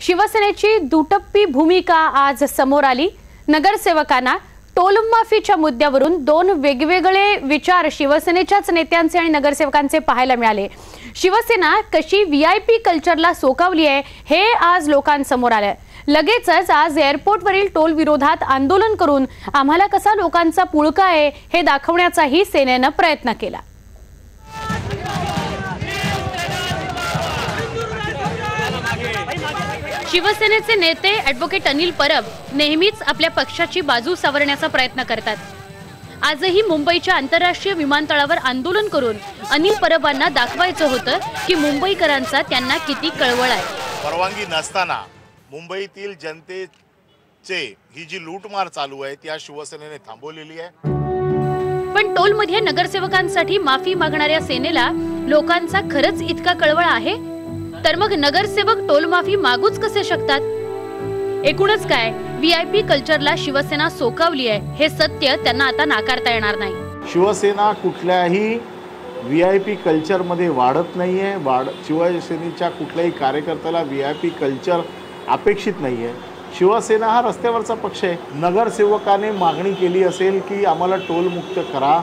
शिवसेनेची दुटप्पी भूमिका आज समोर आली. नगरसेवकांना टोलमाफीच्या मुद्द्यावरून दोन वेगवेगळे विचार शिवसेनेच्याच नेत्यांचे आणि नगरसेवकांचे पाहायला मिळाले. शिवसेना कशी व्ही आय पी कल्चरला सोकावली आहे हे आज लोकांसमोर आलं. लगेचच आज एअरपोर्टवरील टोल विरोधात आंदोलन करून आम्हाला कसा लोकांचा पुळका आहे हे दाखवण्याचाही सेनेनं प्रयत्न केला. शिवसेनेचे नेते ॲडव्होकेट अनिल परब नेहमीच आपल्या पक्षाची बाजू सावरण्याचा प्रयत्न करतात. आजही मुंबईच्या आंतरराष्ट्रीय विमानतळावर आंदोलन करून अनिल परबांना दाखवायचं होतं की मुंबईकरांचा त्यांना किती कळवळ आहे. परवानगी नसताना मुंबईतील जनतेचे ही जी लूटमार चालू आहे ती आज शिवसेनेने थांबवलेली आहे. पण टोलमध्ये नगरसेवकांसाठी माफी मागणाऱ्या सेनेला लोकांचा खरंच इतका कळवळ आहे? तर मग नगरसेवक टोल माफी मागूच कसे शकतात? एकूणच काय व्ही आय पी कल्चरला शिवसेना सोकावली आहे हे सत्य त्यांना आता नाकारता येणार नाही. शिवसेना कुठल्याही व्ही आय पी कल्चरमध्ये वाढत नाही आहे वाढ शिवसेनेच्या कुठल्याही कार्यकर्त्याला व्ही आय पी कल्चर अपेक्षित नाही आहे शिवसेना हा रस्त्यावरचा पक्ष आहे. नगरसेवकाने मागणी केली असेल की आम्हाला टोलमुक्त करा.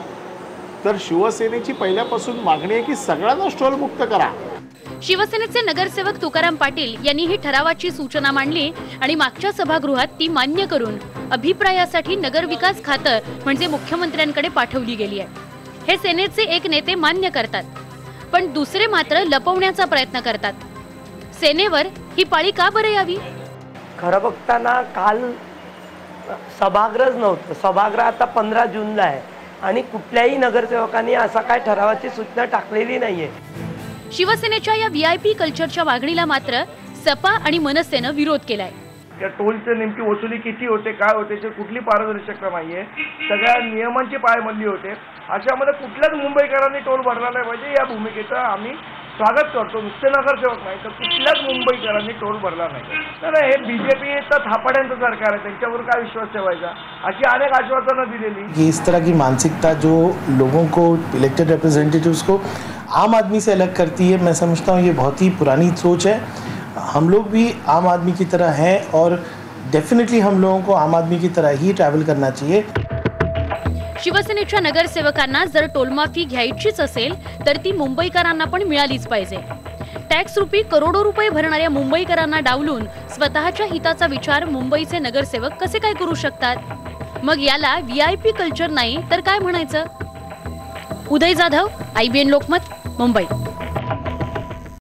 तर शिवसेनेची पहिल्यापासून मागणी आहे की सगळ्यांनाच टोलमुक्त करा. शिवसेनेचे नगरसेवक तुकाराम पाटील यांनी ही ठरावाची सूचना मांडली आणि मागच्या सभागृहात ती मान्य करून अभिप्रायासाठी नगरविकास खातं म्हणजे मुख्यमंत्र्यांकडे पाठवली गेली आहे. हे सेनेचे एक नेते मान्य करतात पण दुसरे मात्र लपवण्याचा प्रयत्न करतात. सेनेवर ही पाळी का बरं यावी? खरं बघताना काल सभागृहच नव्हतं. सभागृह आता पंधरा जूनला आहे आणि कुठल्याही नगरसेवकांनी असा काय ठरावाची सूचना टाकलेली नाहीये. शिवसेनेच्या या व्ही आय पी कल्चरच्या मागणीला मात्र सपा आणि मनसेनं विरोध केलाय. त्या टोलचे नेमकी वसुली किती होते काय होते ते कुठली पारदर्शकता नाहीये. सगळ्या नियमांची पायमल्ली होते. अशामध्ये कुठल्याच मुंबईकरांनी टोल भरला नाही पाहिजे या भूमिकेचं आम्ही स्वागत करतो. नुसते नगरसेवक नाही तर कुठल्याच मुंबईकरांनी टोल भरला नाही. तर हे बीजेपीचं थापाड्यांचं सरकार आहे त्यांच्यावर काय विश्वास ठेवायचा? अशी अनेक आश्वासनं दिलेली. कि इस तरह की मानसिकता जो लोगों को इलेक्टेड रिप्रेजेंटेटिव्स को आम आदमी से अलग करती है मैं समझता हूँ ये बहुत ही पुरानी सोच है। हम लोग भी आम आदमी की तरह हैं और डेफिनेटली हम लोगों को आम आदमी की तरह ही ट्रैवल करना चाहिए। शिवसेनेच्या नगरसेवकांना जर टोलमाफी घ्यायचीच असेल तर ती मुंबईकरांना पण मिळालीच पाहिजे. टॅक्स रुपी करोडो रुपये भरणाऱ्या मुंबईकरांना डावलून स्वतःच्या हिताचा विचार मुंबईचे नगरसेवक कसे काय करू शकतात? मग याला व्ही आय पी कल्चर नाही तर काय म्हणायचं? उदय जाधव आयबीएन लोकमत मुंबई.